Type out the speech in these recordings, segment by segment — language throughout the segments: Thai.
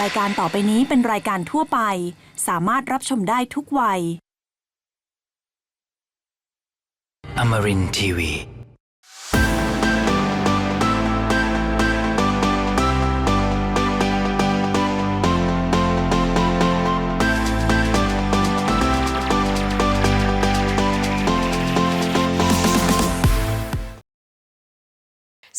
รายการต่อไปนี้เป็นรายการทั่วไป สามารถรับชมได้ทุกวัย Amarin Tiwi.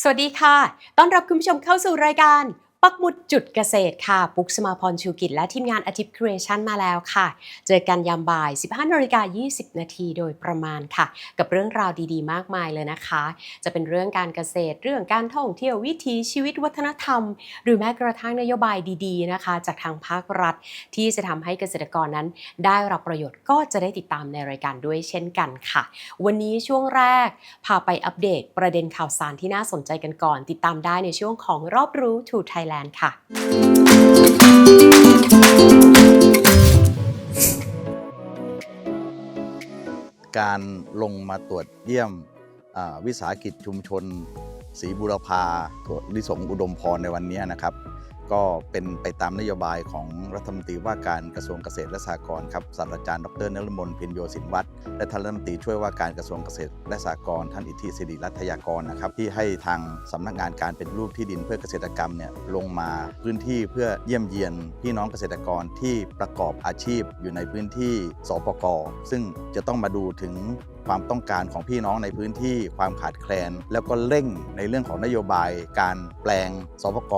สวัสดีค่ะ ต้อนรับคุณผู้ชมเข้าสู่รายการ ปักหมุดจุดเกษตรค่ะ ปุ๊กสมาพรชูกิจและทีมงานอาทิตย์ครีเอชันมาแล้วค่ะ เจอกันยามบ่าย 15นาฬิกา20 นาทีโดยประมาณค่ะ กับเรื่องราวดีๆ มากมายเลยนะคะ จะเป็นเรื่องการเกษตร เรื่องการท่องเที่ยววิถีชีวิตวัฒนธรรม หรือแม้กระทั่งนโยบายดีๆนะคะ จากทางภาครัฐ ที่จะทำให้เกษตรกรนั้น ได้รับประโยชน์ก็จะได้ติดตามในรายการด้วยเช่นกันค่ะ วันนี้ช่วงแรกพาไปอัปเดตประเด็นข่าวสารที่น่าสนใจกันก่อน ติดตามได้ในช่วงของรอบรู้ทูไทยแลนด์ค่ะการลงมาตรวจเยี่ยมวิสาหกิจชุมชนศรีบุรพาลิสงอุดมพรในวันนี้นะครับ ก็เป็นไปตามนโยบายของรัฐมนตรีว่าการกระทรวงเกษตรและสหกรณ์ครับศาสตราจารย์ดรนฤมลพินโยสินวัตรและท่านรัฐมนตรีช่วยว่าการกระทรวงเกษตรและสหกรณ์ท่านอิทธิสิริรัตยากรนะครับที่ให้ทางสำนักงานการเป็นรูปที่ดินเพื่อเกษตรกรรมเนี่ยลงมาพื้นที่เพื่อเยี่ยมเยียนพี่น้องเกษตรกรที่ประกอบอาชีพอยู่ในพื้นที่สปกซึ่งจะต้องมาดูถึง ความต้องการของพี่น้องในพื้นที่ความขาดแคลน แล้วก็เร่งในเรื่องของนโยบายการแปลงสพก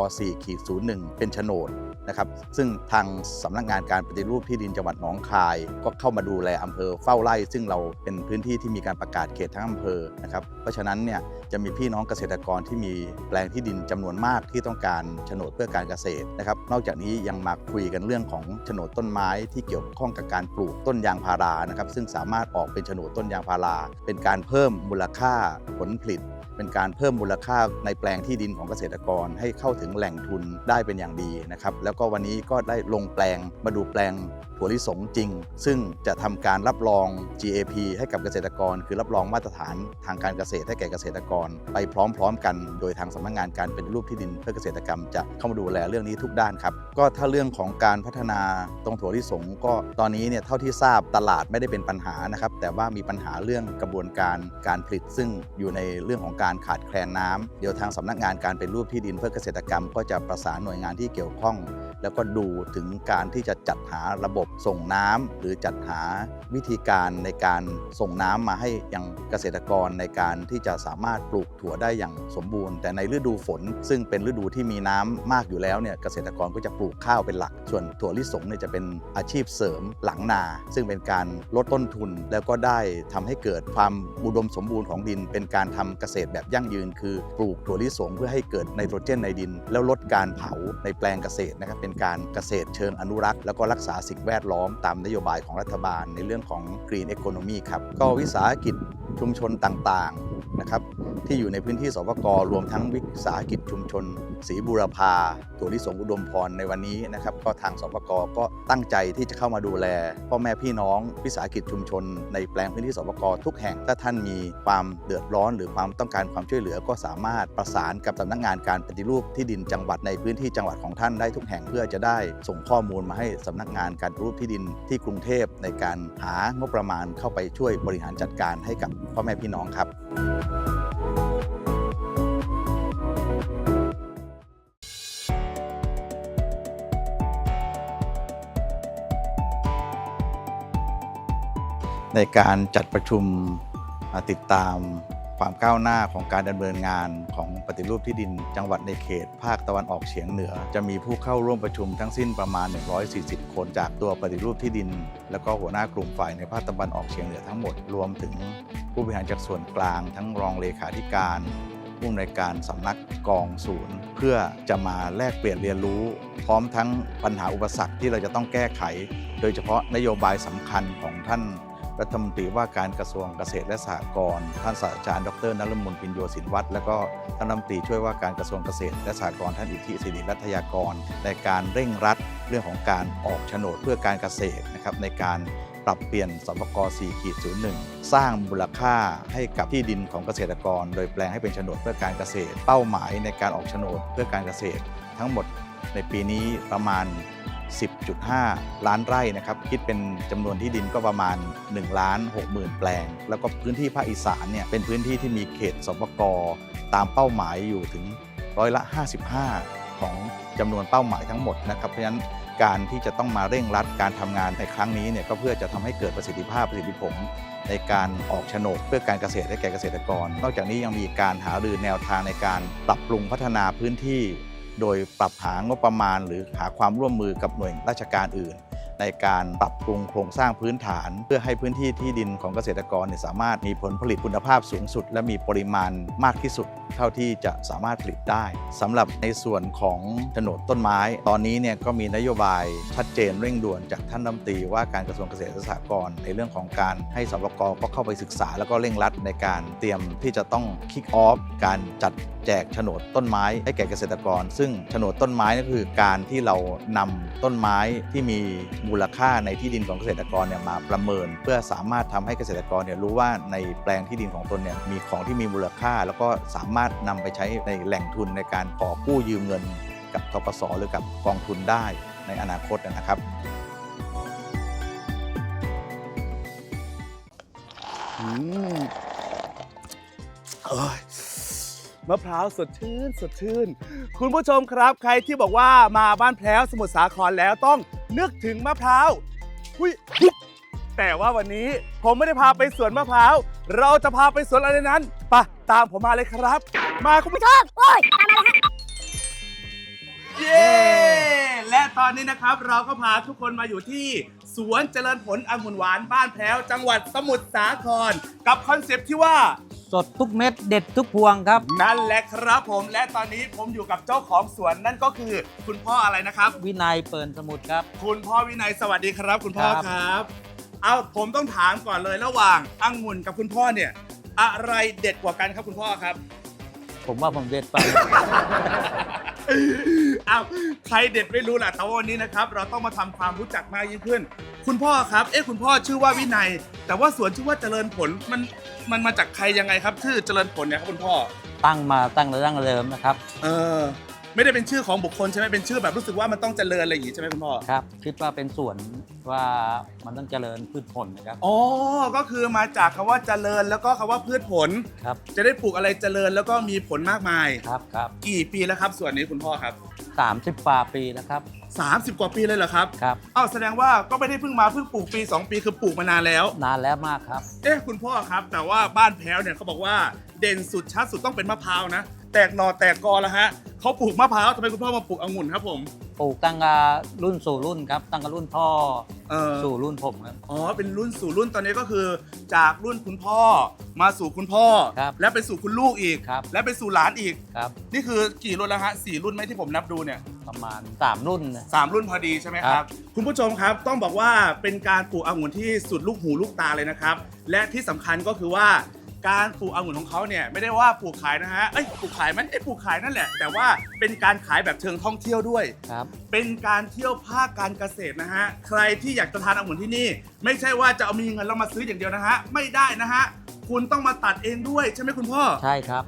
4.01 เป็นโฉนด นะครับซึ่งทางสำนักงานการปฏิรูปที่ดินจังหวัดหนองคาย ก็เข้ามาดูแลอำเภอเฝ้าไร่ ซึ่งเราเป็นพื้นที่ที่มีการประกาศเขตทั้งอำเภอนะครับเพราะฉะนั้นเนี่ยจะมีพี่น้องเกษตรกรที่มีแปลงที่ดินจำนวนมากที่ต้องการโฉนดเพื่อการเกษตรนะครับนอกจากนี้ยังมาคุยกันเรื่องของโฉนดต้นไม้ที่เกี่ยวข้องกับการปลูกต้นยางพารานะครับซึ่งสามารถออกเป็นโฉนดต้นยางพารา เป็นการเพิ่มมูลค่าผลผลิตเป็นการเพิ่มมูลค่าในแปลงที่ดินของเกษตรกรให้เข้าถึงแหล่งทุนได้เป็นอย่างดีนะครับแล้วก็วันนี้ก็ได้ลงแปลงมาดูแปลงถั่วลิสงจริง ซึ่งจะทำการรับรอง GAP ให้กับเกษตรกร คือรับรองมาตรฐานทางการเกษตรให้แก่เกษตรกร ไปพร้อมๆ กัน โดยทางสำนักงานการเป็นรูปที่ดินเพื่อเกษตรกรรมจะเข้ามาดูแลเรื่องนี้ทุกด้านครับ ก็ถ้าเรื่องของการพัฒนาตรงถั่วลิสงก็ตอนนี้เนี่ยเท่าที่ทราบตลาดไม่ได้เป็นปัญหานะครับ แต่ว่ามีปัญหาเรื่องกระบวนการการผลิต ซึ่งอยู่ในเรื่องของการขาดแคลนน้ำเดี๋ยวทางสำนักงานการเป็นรูปที่ดินเพื่อเกษตรกรรม ก็จะประสานหน่วยงานที่เกี่ยวข้อง แล้วก็ดูถึงการที่จะจัดหาระบบส่งน้ำหรือจัดหาวิธีการในการส่งน้ำมาให้ยังเกษตรกรในการที่จะสามารถปลูกถั่วได้อย่างสมบูรณ์ แต่ในฤดูฝน ซึ่งเป็นฤดูที่มีน้ำมากอยู่แล้วเนี่ยเกษตรกรก็จะปลูกข้าวเป็นหลัก ส่วนถั่วลิสงเนี่ยจะเป็นอาชีพเสริมหลังนา ซึ่งเป็นการลดต้นทุน แล้วก็ได้ทำให้เกิดความอุดมสมบูรณ์ของดิน เป็นการทำเกษตรแบบยั่งยืน คือปลูกถั่วลิสงเพื่อให้เกิดไนโตรเจนในดิน แล้วลดการเผาในแปลงเกษตรนะครับเป็นการเกษตรเชิงอนุรักษ์ แล้วก็รักษาสิ่งแวดล้อมตามนโยบายของรัฐบาลในเรื่องของ Green Economy ครับ ก็วิสาหกิจ ชุมชนต่างๆนะครับที่อยู่ในพื้นที่สปกรวมทั้งวิสาหกิจชุมชนศรีบูรพาถั่วลิสงอุดมพรในวันนี้นะครับก็ทางสปกรก็ตั้งใจที่จะเข้ามาดูแล พ่อแม่พี่น้องวิสาหกิจชุมชน ในแปลงพื้นที่สปกรทุกแห่งถ้าท่านมีความเดือดร้อน หรือความต้องการความช่วยเหลือก็สามารถประสานกับสำนักงานการปฏิรูปที่ดินจังหวัดในพื้นที่จังหวัดของท่านได้ทุกแห่งเพื่อจะได้ส่งข้อมูลมาให้สำนักงานการปฏิรูปที่ดินที่กรุงเทพในการหางบประมาณเข้าไปช่วยบริหารจัดการให้กับพ่อแม่พี่น้องครับในการจัดประชุมอ่าติดตาม ความก้าวหน้าของการดำเนินงานของปฏิรูปที่ดิน จังหวัดในเขต ภาคตะวันออกเฉียงเหนือ จะมีผู้เข้าร่วมประชุมทั้งสิ้นประมาณ 140 คนจากตัวปฏิรูปที่ดิน แล้วก็หัวหน้ากลุ่มฝ่ายในภาคตะวันออกเฉียงเหนือทั้งหมดรวมถึงผู้บริหารจากส่วนกลาง ทั้งรองเลขาธิการผู้อำนวยการสำนักกองศูนย์ เพื่อจะมาแลกเปลี่ยนเรียนรู้ พร้อมทั้งปัญหาอุปสรรคที่เราจะต้องแก้ไข โดยเฉพาะนโยบายสำคัญของท่าน รัฐมนตรีว่าการกระทรวงเกษตรและสหกรณ์ท่านศาสตราจารย์ดรนฤมลปินโยสินวัตรและก็ท่านรัฐมนตรีช่วยว่าการกระทรวงเกษตรและสหกรณ์ท่านอิทธิสิริรัตยากร ในการเร่งรัดเรื่องของการออกโฉนดเพื่อการเกษตรนะครับในการปรับเปลี่ยนสปก4ขีด01 สร้างมูลค่าให้กับที่ดินของเกษตรกร โดยแปลงให้เป็นโฉนดเพื่อการเกษตร เป้าหมายในการออกโฉนดเพื่อการเกษตร ทั้งหมด ในปีนี้ประมาณ 10.5 ล้านไร่นะครับ คิดเป็นจำนวนที่ดินก็ประมาณ1ล้าน6หมื่นแปลง แล้วก็พื้นที่ภาคอีสานเนี่ยเป็นพื้นที่ที่มีเขตสปกตามเป้าหมายอยู่ถึงร้อยละ 55 ของจำนวนเป้าหมายทั้งหมดนะครับ เพราะฉะนั้นการที่จะต้องมาเร่งรัดการทำงานในครั้งนี้เนี่ยก็เพื่อจะทำให้เกิดประสิทธิภาพประสิทธิผลในการออกโฉนดเพื่อการเกษตรให้แก่เกษตรกร นอกจากนี้ยังมีการหารือแนวทางในการปรับปรุงพัฒนาพื้นที่ โดยปรับหางบประมาณหรือหาความร่วมมือกับหน่วยราชการอื่น ในการปรับปรุงโครงสร้างพื้นฐาน เพื่อให้พื้นที่ที่ดินของเกษตรกรเนี่ยสามารถมีผลผลิตคุณภาพสูงสุด และมีปริมาณมากที่สุด เท่าที่จะสามารถผลิตได้สำหรับในส่วนของโฉนดต้นไม้ ตอนนี้เนี่ยก็มีนโยบายชัดเจนเร่งด่วนจากท่านรัฐมนตรีว่าการกระทรวงเกษตรและสหกรณ์ในเรื่องของการให้สปกก็เข้าไปศึกษา แล้วก็เร่งรัดในการเตรียมที่จะต้องคิกออฟการจัดแจกโฉนดต้นไม้ให้แก่เกษตรกร ซึ่งโฉนดต้นไม้ก็คือการที่เรานำต้นไม้ที่มีมูลค่าในที่ดินของเกษตรกรเนี่ยมาประเมิน เพื่อสามารถทำให้เกษตรกรเนี่ยรู้ว่าในแปลงที่ดินของตนเนี่ยมีของที่มีมูลค่า แล้วก็สามารถนำไปใช้ในแหล่งทุนในการขอกู้ยืมเงิน กับทกสหรือกับกองทุนได้ในอนาคตนะครับอืมเอ้ย มะพร้าวสดชื่นสดชื่น คุณผู้ชมครับ ใครที่บอกว่ามาบ้านแพร้วสมุทรสาครแล้วต้องนึกถึงมะพร้าวหุยหุยแต่ว่าวันนี้ผมไม่ได้พาไปสวนมะพร้าว เราจะพาไปสวนอะไรนั้นไปะตามผมมาเลยครับ มาคุณผู้ชมโอ้ยตามมาเลยฮะเย้และตอนนี้นะครับ เราก็พาทุกคนมาอยู่ที่สวนเจริญผลองุ่นหวานบ้านแพร้ว จังหวัดสมุทรสาคร กับคอนเซปต์ที่ว่า สดทุกเม็ดเด็ดทุกพวงครับ นั่นแหละครับผมและตอนนี้ผมอยู่กับเจ้าของสวนนั่นก็คือ คุณพ่ออะไรนะครับ วินัยเปิดสมุดครับ คุณพ่อวินัยสวัสดีครับ คุณพ่อครับ ครับ เอาผมต้องถามก่อนเลยระหว่างองุ่นกับคุณพ่อเนี่ย อะไรเด็ดกว่ากันครับคุณพ่อครับ ผมว่าผมเด็ดไป อ้าวใครเด็ดไม่รู้แหละแต่ว่าวันนี้นะครับ เราต้องมาทำความรู้จักมากยิ่งขึ้น คุณพ่อครับ เอ๊ะคุณพ่อชื่อว่าวินัย แต่ว่าสวนชื่อว่าเจริญผลมันมันมาจากใครยังไงครับชื่อเจริญผลเนี่ยครับคุณพ่อ ตั้งมาตั้งแต่ตั้งเริ่มนะครับ เออ ไม่ได้เป็นชื่อของบุคคลใช่ไหมเป็นชื่อแบบรู้สึกว่ามันต้องเจริญอะไรอย่างงี้ใช่ไหมคุณพ่อครับ คิดว่าเป็นสวนว่ามันต้องเจริญพืชผลนะครับอ๋อก็คือมาจากคำว่าเจริญแล้วก็คำว่าพืชผล ครับจะได้ปลูกอะไรเจริญแล้วก็มีผลมากมาย ครับครับกี่ปีแล้วครับ ส่วนนี้คุณพ่อครับ สามสิบกว่าปีแล้วครับ30 กว่าปีเลยเหรอครับครับ อ้าวแสดงว่าก็ไม่ได้เพิ่งมาเพิ่งปลูกปี 2 ปีคือปลูกมานานแล้ว นานแล้วมากครับ เอ๊ะคุณพ่อครับ แต่ว่าบ้านแพ้วเนี่ยเขาบอกว่าเด่นสุดชัดสุดต้องเป็นมะพร้าวนะแตกหนอแตกกอแล้วฮะเขาปลูกมะพร้าวทำไมคุณพ่อมาปลูกองุ่นครับผมปลูกตั้งแต่รุ่นสู่รุ่นครับ ตั้งแต่รุ่นพ่อเออสู่รุ่นผมครับ อ๋อเป็นรุ่นสู่รุ่นตอนนี้ก็คือ จากรุ่นคุณพ่อมาสู่คุณพ่อ ครับและไปสู่คุณลูกอีก ครับ และไปสู่หลานอีก ครับ นี่คือกี่รุ่นแล้วฮะสี่รุ่นไหมที่ผมนับดูเนี่ย ประมาณสามรุ่นนะ สามรุ่นพอดีใช่ไหมคครัรับ บ คุณผู้ชมครับต้องบอกว่าเป็นการปลูกองุ่นที่สุดลูกหูลูกตาเลยนะครับ และที่สำคัญก็คือว่า การปลูกองุ่นของเขาเนี่ยไม่ได้ว่าปลูกขายนะฮะ เอ้ยปลูกขายมันไอ้ยปลูกขายนั่นแหละ แต่ว่าเป็นการขายแบบเชิงท่องเที่ยวด้วย ครับ เป็นการเที่ยวภาคการเกษตรนะฮะ ใครที่อยากจะทานองุ่นที่นี่ ไม่ใช่ว่าจะเอามีเงินแล้วมาซื้ออย่างเดียวนะฮะ ไม่ได้นะฮะ คุณต้องมาตัดเองด้วยใช่ไหมคุณพ่อ ใช่ครับ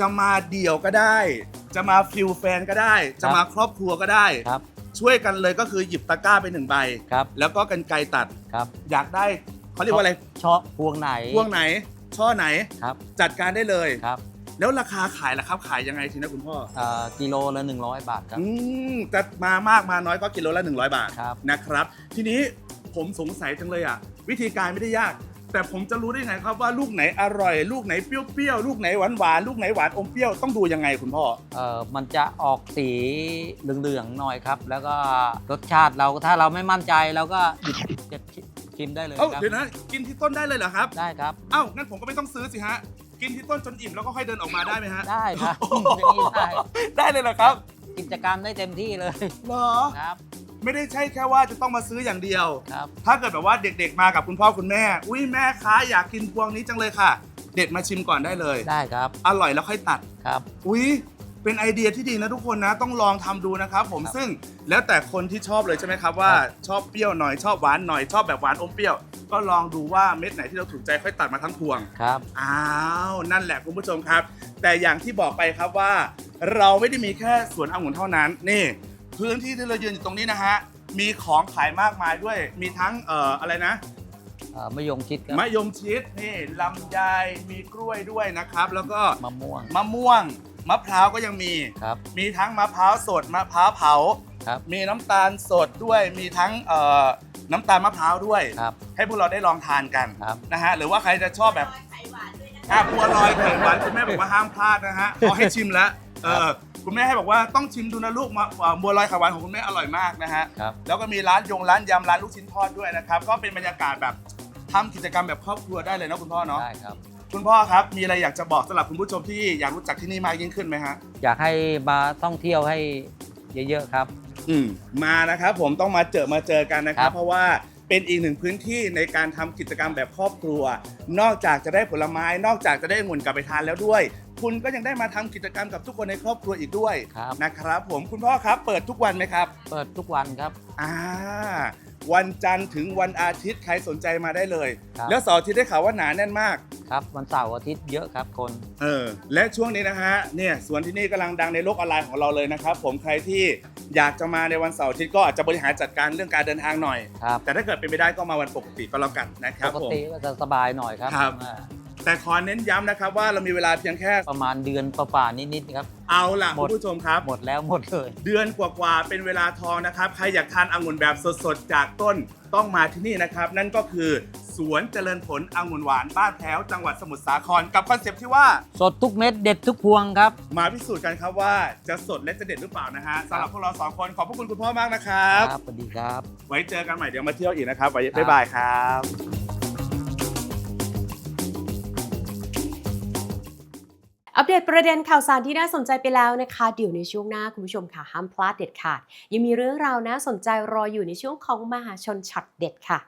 จะมาเดี่ยวก็ได้ จะมาฟิลแฟนก็ได้ จะมาครอบครัวก็ได้ ครับ ช่วยกันเลยก็คือหยิบตะกร้าไปหนึ่งใบ ครับ แล้วก็กันไกรตัด ครับ อยากได้เขาเรียกว่าอะไรชอบพวงไหน พวงไหน ช่อไหนครับจัดการได้เลย ครับแล้วราคาขายล่ะครับขายยังไงทีนะคุณพ่อเอ่อกิโลละ100 บาทครับ อืมจะมามากมาน้อยก็กิโลละ100 บาทครับ นะครับ ทีนี้ผมสงสัยจังเลยอะ วิธีการไม่ได้ยาก แต่ผมจะรู้ได้ไงครับว่าลูกไหนอร่อย ลูกไหนเปรี้ยวๆลูกไหนหวานหวานๆลูกไหนหวานอมเปรี้ยวต้องดูยังไงคุณพ่อ เอ่อมันจะออกสีเหลืองๆหน่อยครับ แล้วก็รสชาติเราถ้าเราไม่มั่นใจเราก็หยิบจะ ชิมได้เลยเอ้าครับ เดี๋ยวนะกินที่ต้นได้เลยเหรอครับ ได้ครับ เอ้างั้นผมก็ไม่ต้องซื้อสิฮะ กินที่ต้นจนอิ่มแล้วก็ค่อยเดินออกมาได้ไหมฮะได้ครับอย่างนี้ได้ได้เลยเหรอครับกิจกรรมได้เต็มที่เลยเหรอ ครับไม่ได้ใช่แค่ว่าจะต้องมาซื้ออย่างเดียว ครับ ถ้าเกิดแบบว่าเด็กๆมากับคุณพ่อคุณแม่ อุ้ยแม่ค้าอยากกินพวงนี้จังเลยค่ะ เด็ดมาชิมก่อนได้เลย ได้ครับอร่อยแล้วค่อยตัด ครับ อุ้ย เป็นไอเดียที่ดีนะทุกคนนะต้องลองทำดูนะครับผมครับซึ่งแล้วแต่คนที่ชอบเลยใช่ไหมครับว่าครับชอบเปรี้ยวหน่อยชอบหวานหน่อยชอบแบบหวานอมเปรี้ยว ก็ลองดูว่าเม็ดไหนที่เราถูกใจค่อยตัดมาทั้งพวง ครับ อ้าวนั่นแหละคุณผู้ชมครับ แต่อย่างที่บอกไปครับว่า เราไม่ได้มีแค่สวนองุ่นเท่านั้นนี่พพื้นที่ที่เรายืนอยู่ตรงนี้นะฮะมีของขายมากมายด้วยมีทั้งเอ่ออะไรนะเอ่อมะยงชิดครับมะยมชิดนี่ลำไยมีกล้วยด้วยนะครับ แล้วก็มะม่วง มะม่วง มะพร้าวก็ยังมี ครับ มีทั้งมะพร้าวสดมะพร้าวเผา ครับ มีน้ำตาลสดด้วย มีทั้งเอ่อน้ำตาลมะพร้าวด้วย ครับ ให้พวกเราได้ลองทานกันครับ นะฮะหรือว่าใครจะชอบแบบอะบัวลอยไข่หวานคุณแม่บอกว่าห้ามพลาดนะฮะขอให้ชิมแล้วเออคุณแม่ให้บอกว่าต้องชิมดูนะลูกมาอ่าบัวลอยไข่หวานของคุณแม่อร่อยมากนะฮะ ครับ แล้วก็มีร้านยงร้านยำร้านลูกชิ้นทอดด้วยนะครับ ก็เป็นบรรยากาศแบบ ทำกิจกรรมแบบครอบครัวได้เลยเนาะคุณพ่อเนาะได้ครับ คุณพ่อครับมีอะไรอยากจะบอกสำหรับคุณผู้ชมที่อยากรู้จักที่นี่มากยิ่งขึ้นไหมฮะ อยากให้มาท่องเที่ยวให้เยอะๆครับ อืมมานะครับผมต้องมาเจอมาเจอกันนะครับครับเพราะว่าเป็นอีกหนึ่งพื้นที่ในการทำกิจกรรมแบบครอบครัว นอกจากจะได้ผลไม้ นอกจากจะได้องุ่นกลับไปทานแล้วด้วย คุณก็ยังได้มาทำกิจกรรมกับทุกคนในครอบครัวอีกด้วยครับ นะครับ ผมคุณพ่อครับเปิดทุกวันไหมครับ เปิดทุกวันครับ อ่า วันจันทร์ถึงวันอาทิตย์ใครสนใจมาได้เลย ครับ แล้วเสาร์อาทิตย์ได้ข่าวว่าหนาแน่นมาก ครับวันเสาร์อาทิตย์เยอะครับคน เออและช่วงนี้นะฮะเนี่ยสวนที่นี่กำลังดังในโลกออนไลน์ของเราเลยนะครับ ผมใครที่อยากจะมาในวันเสาร์อาทิตย์ก็อาจจะบริหารจัดการเรื่องการเดินทางหน่อย ครับแต่ถ้าเกิดเป็นไปได้ก็มาวันปกติก็แล้วกันนะคปรับกผม ติก็จะสบายหน่อยครับครับ อ่า แต่ขอเน้นย้ำนะครับว่าเรามีเวลาเพียงแค่ ประมาณเดือนประๆนิดๆครับ เอาล่ะหมคุด ณผู้ชมครับ หมดแล้วหมดเลย เดือนกว่าๆเป็นเวลาทองนะครับ ใครอยากทานองุ่นแบบสดๆ จากต้นต้องมาที่นี่นะครับ นั่นก็คือสวนเจริญผลองุ่นหวานบ้านแพ้วจังหวัดสมุทรสาครกับคอนเซปต์ที่ว่า สดทุกเม็ดเด็ดทุกพวงครับ มาพิสูจน์กันครับว่าจะสดและจะเด็ดหรือเปล่านะฮะสำหรับพวกเราสองคนขอบพระคุณคุณพ่อมากนะครับ สวัสดีครับ ไว้เจอกันใหม่เดี๋ยวมาเที่ยวอีกนะครับไว้ครับบ๊ายบายครับ เดตประเด็นข่าวสารที่น่าสนใจไปแล้วนะคะ เดี๋ยวในช่วงหน้าคุณผู้ชมค่ะห้ามพลาดเด็ดขาด ยังมีเรื่องราวน่าสนใจรออยู่ในช่วงของมหาชนช็อตเด็ดค่ะ